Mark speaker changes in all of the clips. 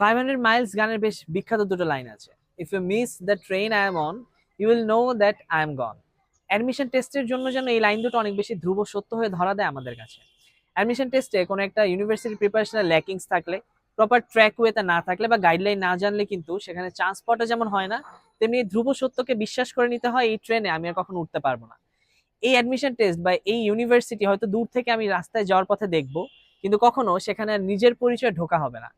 Speaker 1: Five hundred Miles গানের বেশ বিখ্যাত দুটো লাইন আছে। If you miss the train I am on you will know that I am gone admission টেস্টের জন্য যেন এই লাইন দুটো অনেক বেশি ধ্রুব সত্য হয়ে ধরা দেয় আমাদের কাছে। অ্যাডমিশন টেস্টে কোনো একটা ইউনিভার্সিটি প্রিপারেশনের ল্যাকিংস থাকলে প্রপার ট্র্যাক ওয়েতে না থাকলে বা গাইডলাইন না জানলে কিন্তু সেখানে চান্স পাওয়াটা যেমন হয় না, তেমনি ধ্রুব সত্যকে বিশ্বাস করে নিতে হয় এই ট্রেনে আমি আর কখনো উঠতে পারব না। এই অ্যাডমিশন টেস্ট বা এই ইউনিভার্সিটি হয়তো দূর থেকে আমি রাস্তায় যাওয়ার পথে দেখব, কিন্তু কখনো সেখানে নিজের পরিচয় ঢোকা হবে না।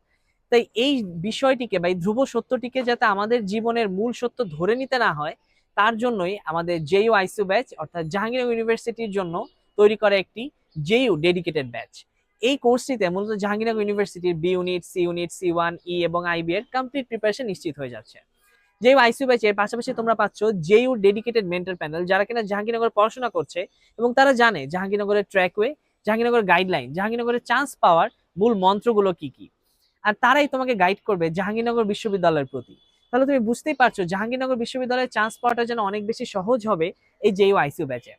Speaker 1: তাই এই বিষয়টিকে বা এই ধ্রুব সত্যটিকে যাতে আমাদের জীবনের মূল সত্য ধরে নিতে না হয়, তার জন্যই আমাদের জেইউ আইসিউ ব্যাচ অর্থাৎ জাহাঙ্গীরনগর ইউনিভার্সিটির জন্য তৈরি করা একটি জেইউ ডেডিকেটেড ব্যাচ এই কোর্সটিতে মূলত জাহাঙ্গীরনগর ইউনিভার্সিটির B unit C unit C one E এবং আইবি এর কমপ্লিট প্রিপারেশন নিশ্চিত হয়ে যাচ্ছে। যেই আইসিউ ব্যাচের পাশাপাশি তোমরা পাচ্ছ জেইউ ডেডিকেটেড মেন্টাল প্যানেল যারা কিনা জাহাঙ্গীরনগর পড়াশোনা করছে এবং তারা জানে জাহাঙ্গীরনগরের ট্র্যাকওয়ে জাহাঙ্গীরনগরের গাইডলাইন জাহাঙ্গীরনগরের চান্স পাওয়ার মূল মন্ত্রগুলো কি কি। আর তারাই তোমাকে গাইড করবে জাহাঙ্গীরনগর বিশ্ববিদ্যালয়ের প্রতি। তাহলে তুমি বুঝতেই পারছ জাহাঙ্গীরনগর বিশ্ববিদ্যালয়ের চান্স পাওয়াটা যেন অনেক বেশি সহজ হবে এই জেইউ আইসিউ ব্যাচে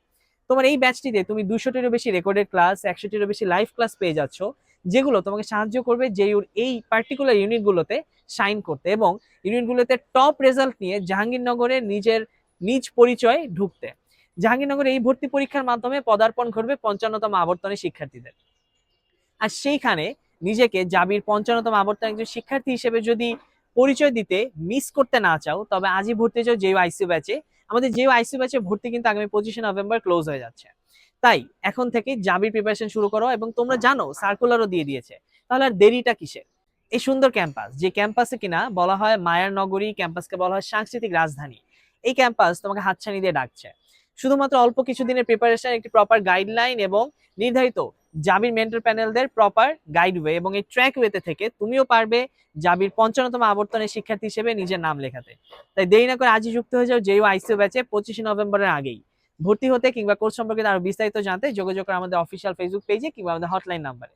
Speaker 1: তোমার এই ব্যাচটিতে তুমি দুশোটিরও বেশি রেকর্ডেড ক্লাস একশোটিরও বেশি লাইভ ক্লাস পেয়ে যাচ্ছ, যেগুলো তোমাকে সাহায্য করবে জেইউর এই পার্টিকুলার ইউনিটগুলোতে সাইন করতে এবং ইউনিটগুলোতে টপ রেজাল্ট নিয়ে জাহাঙ্গীরনগরে নিজের নিজ পরিচয় ঢুকতে। জাহাঙ্গীরনগরে এই ভর্তি পরীক্ষার মাধ্যমে পদার্পণ ঘটবে পঞ্চান্নতম আবর্তনের শিক্ষার্থীদের। আর সেইখানে নিজেকে জাবির পঞ্চান্নতম আবর্তন একজন শিক্ষার্থী হিসেবে যদি পরিচয় দিতে মিস করতে না চাও, তবে আজই ভর্তি যাও জেইউ আইসিউ ব্যাচে আমাদের জেইউ আইসিউ ব্যাচে ভর্তি কিন্তু আগামী পঁচিশে নভেম্বর ক্লোজ হয়ে যাচ্ছে। তাই এখন থেকে জাবির প্রিপারেশন শুরু করো এবং তোমরা জানো সার্কুলারও দিয়ে দিয়েছে। তাহলে আর দেরিটা কিসের? এই সুন্দর ক্যাম্পাস যে ক্যাম্পাসে কিনা বলা হয় মায়ার নগরী ক্যাম্পাসকে বলা হয় সাংস্কৃতিক রাজধানী। এই ক্যাম্পাস তোমাকে হাতছানি দিয়ে ডাকছে। শুধুমাত্র অল্প কিছু দিনের প্রিপারেশন একটি প্রপার গাইডলাইন এবং নির্ধারিত জাবির মেন্টাল প্যানেলদের প্রপার গাইডওয়ে এবং এই ট্র্যাক ওয়েতে থেকে তুমিও পারবে জাবির পঞ্চান্নতম আবর্তনের শিক্ষার্থী হিসেবে নিজের নাম লেখাতে। তাই দেরি না করে আজই যুক্ত হয়ে যাও জেইউ আইসিউ ব্যাচে পঁচিশে নভেম্বরের আগেই। ভর্তি হতে কিংবা কোর্স সম্পর্কে আরও বিস্তারিত জানতে যোগাযোগ করো আমাদের অফিসিয়াল ফেসবুক পেজে কিংবা আমাদের হটলাইন নাম্বারে